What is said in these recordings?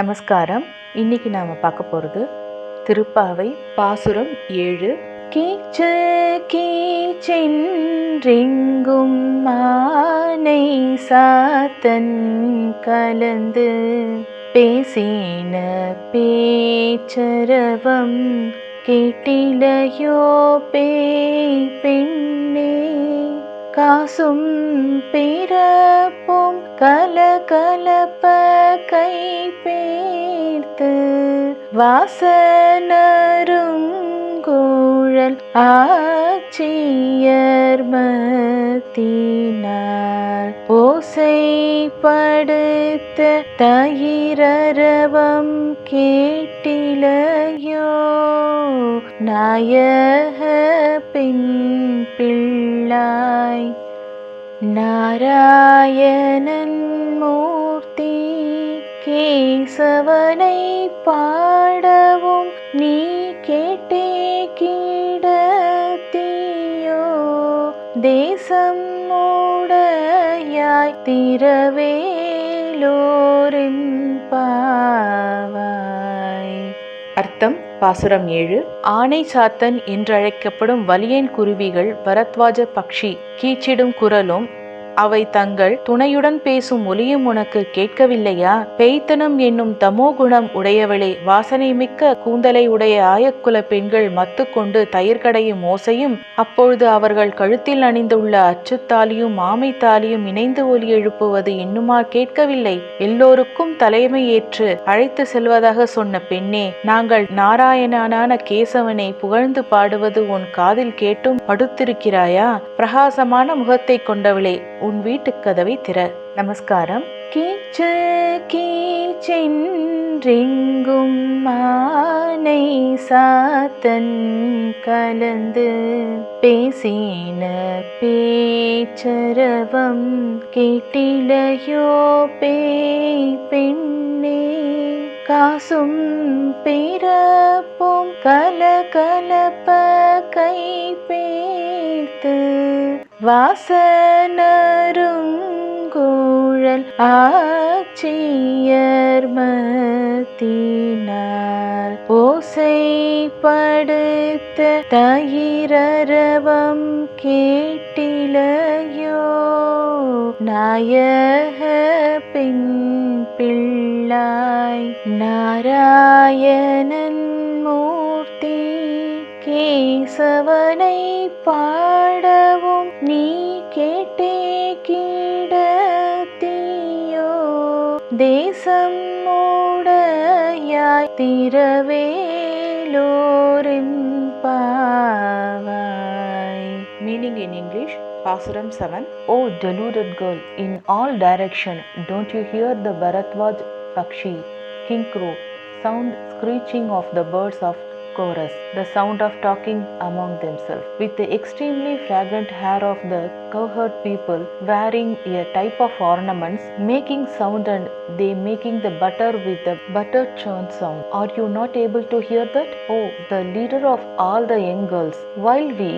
நமஸ்காரம். இன்னைக்கு நாம் பார்க்க போகிறது திருப்பாவை பாசுரம் ஏழு. கீச்ச கீச்சென்றிங்கும் மானை சாத்தன் கலந்து பேசின பேச்சரவம் கேட்டிலையோ பேய் பெண்ணே. காசும் பிறப்பும் கலகலப்ப வாசனருங்குழல் ஆட்சியர் மத்தினார். ஓசைப்படுத்த தயிரரவம் கேட்டிலையோ? நாயக பெண் பிள்ளாய் நாராயணன் மூர்த்தி கேசவனை பாடவும் நீ கேட்டே கீடத்தியோ? தேசம் மூடையாய் திரவேலோரின் பாவாய். அர்த்தம் பாசுரம் ஏழு. ஆனை சாத்தன் என்றழைக்கப்படும் வலியன் குருவிகள் பரத்வாஜ பக்ஷி கீச்சிடும் குரலும் அவை தங்கள் துணையுடன் பேசும் ஒலியும் உனக்கு கேட்கவில்லையா? பெய்த்தனம் என்னும் தமோ குணம் உடையவளே வாசனை மிக்க கூந்தலை உடைய ஆயக்குல பெண்கள் மத்து கொண்டு தயிர் கடையும் ஓசையும் அப்பொழுது அவர்கள் கழுத்தில் அணிந்துள்ள அச்சுத்தாலியும் ஆமை தாலியும் இணைந்து ஒலி எழுப்புவது இன்னுமா கேட்கவில்லை? எல்லோருக்கும் தலைமை ஏற்று அழைத்து செல்வதாக சொன்ன பெண்ணே நாங்கள் நாராயணனான கேசவனை புகழ்ந்து பாடுவது உன் காதில் கேட்டும் படுத்திருக்கிறாயா? பிரகாசமான முகத்தை கொண்டவளே உன் வீட்டு கதவை திற. நமஸ்காரம். கீச்ச கீச்சென்றெங்கும் மானை சாத்தன் கலந்து பேசின பேச்சரவம் கேட்டிலையோ பேய் பெண்ணே. காசும் பிறப்பும் கலகலப்ப கை பேர்த்து. வாசனருங்குழல் ஆட்சியர் மத்தினால் ஓசைப்படுத்த தயிரரவம் கேட்டிலையோ? நாயக பின் பிள்ளாய் நாராயணன் மூர்த்தி கேசவனை பாடவும் தேசம் மூடையாய் திரவேலோரின் பாவாய் மீனிங் இன் இங்கிலீஷ் பாசுரம் seven O girl in all direction don't you hear the bharatwaj pakshi king crow sound screeching of the birds of chorus, the sound of talking among themselves, with the extremely fragrant hair of the cowherd people wearing a type of ornaments, making sound and they making the butter with the butter churn sound. Are you not able to hear that? Oh, the leader of all the young girls, while we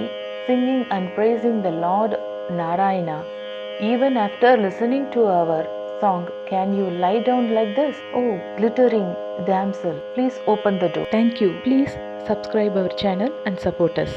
singing and praising the Lord Narayana, even after listening to our song, can you lie down like this? Oh, glittering damsel, please open the door. Thank you. Please subscribe our channel and support us.